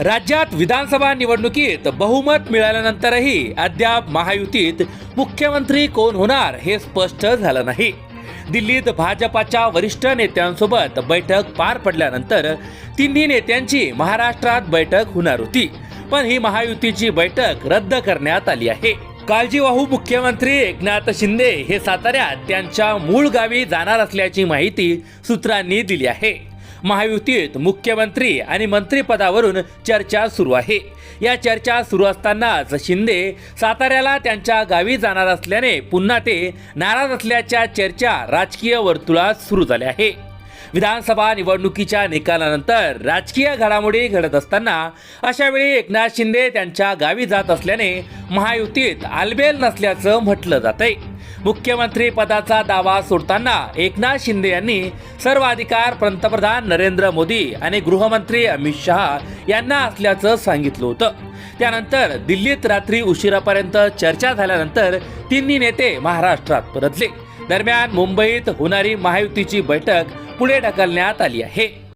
राज्यात विधानसभा निवडणुकीत बहुमत मिळाल्यानंतरही अद्याप महायुतीत मुख्यमंत्री कोण होणार हे स्पष्ट झालं नाही. दिल्लीत भाजपाच्या वरिष्ठ नेत्यांसोबत बैठक पार पडल्यानंतर तिन्ही नेत्यांची महाराष्ट्रात बैठक होणार होती पण ही महायुतीची बैठक रद्द करण्यात आली आहे. काळजीवाहू मुख्यमंत्री एकनाथ शिंदे हे साताऱ्यात त्यांच्या मूळ गावी जाणार असल्याची माहिती सूत्रांनी दिली आहे. महायुतीत मुख्यमंत्री आणि मंत्रिपदावरून चर्चा सुरू आहे. या चर्चा सुरू असतानाच शिंदे साताऱ्याला त्यांच्या गावी जाणार असल्याने पुन्हा ते नाराज असल्याच्या चर्चा राजकीय वर्तुळात सुरू झाल्या आहे. विधानसभा निवडणुकीच्या निकालानंतर राजकीय घडामोडी घडत असताना अशा वेळी एकनाथ शिंदे त्यांच्या गावी जात असल्याने महायुतीत आलबेल नसल्याचं म्हटलं जात आहे मुख्यमंत्री पदाचा दावा सोडताना एकनाथ शिंदे यांनी सर्व अधिकार पंतप्रधान नरेंद्र मोदी आणि गृहमंत्री अमित शहा यांना असल्याचं सांगितलं होतं. त्यानंतर दिल्लीत रात्री उशिरापर्यंत चर्चा झाल्यानंतर तिन्ही नेते महाराष्ट्रात परतले. दरम्यान मुंबईत होणारी महायुतीची बैठक पुढे ढकलण्यात आली आहे.